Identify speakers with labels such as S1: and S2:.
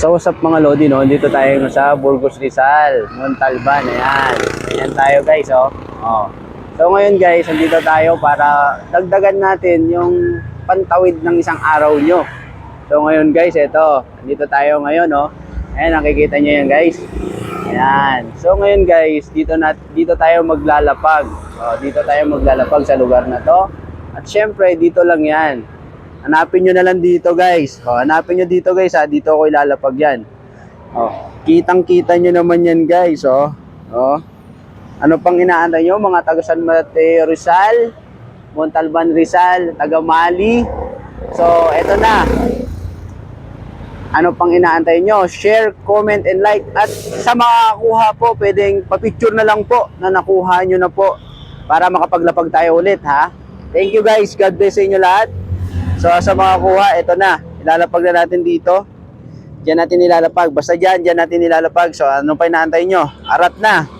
S1: So what's mga Lodi no? Dito tayo sa Burgos Rizal, Montalban. Ayan. Ayan tayo guys oh. oh. So ngayon guys, nandito tayo para dagdagan natin yung pantawid ng isang araw nyo. So ngayon guys, eto. Nandito tayo ngayon oh. Ayan, nakikita nyo yan guys. Ayan. So ngayon guys, dito na dito tayo maglalapag. Oh, dito tayo maglalapag sa lugar na to. At syempre, dito lang 'yan. Hanapin nyo na lang dito guys. O, hanapin nyo dito guys ha. Dito ako ilalapag yan. O, kitang-kita nyo naman yan guys. O. O. Ano pang inaantay nyo? Mga taga San Mateo Rizal, Montalban Rizal, taga Mali. So, eto na. Ano pang inaantay nyo? Share, comment, and like. At sa makakuha po, pwedeng papicture na lang po na nakuha nyo na po para makapaglapag tayo ulit ha. Thank you guys. God bless sa inyo lahat. So sa mga kuha, ito na. Ilalapag na natin dito. Diyan natin ilalapag. Basta diyan, diyan natin ilalapag. So ano pa inaantay nyo? Arat na.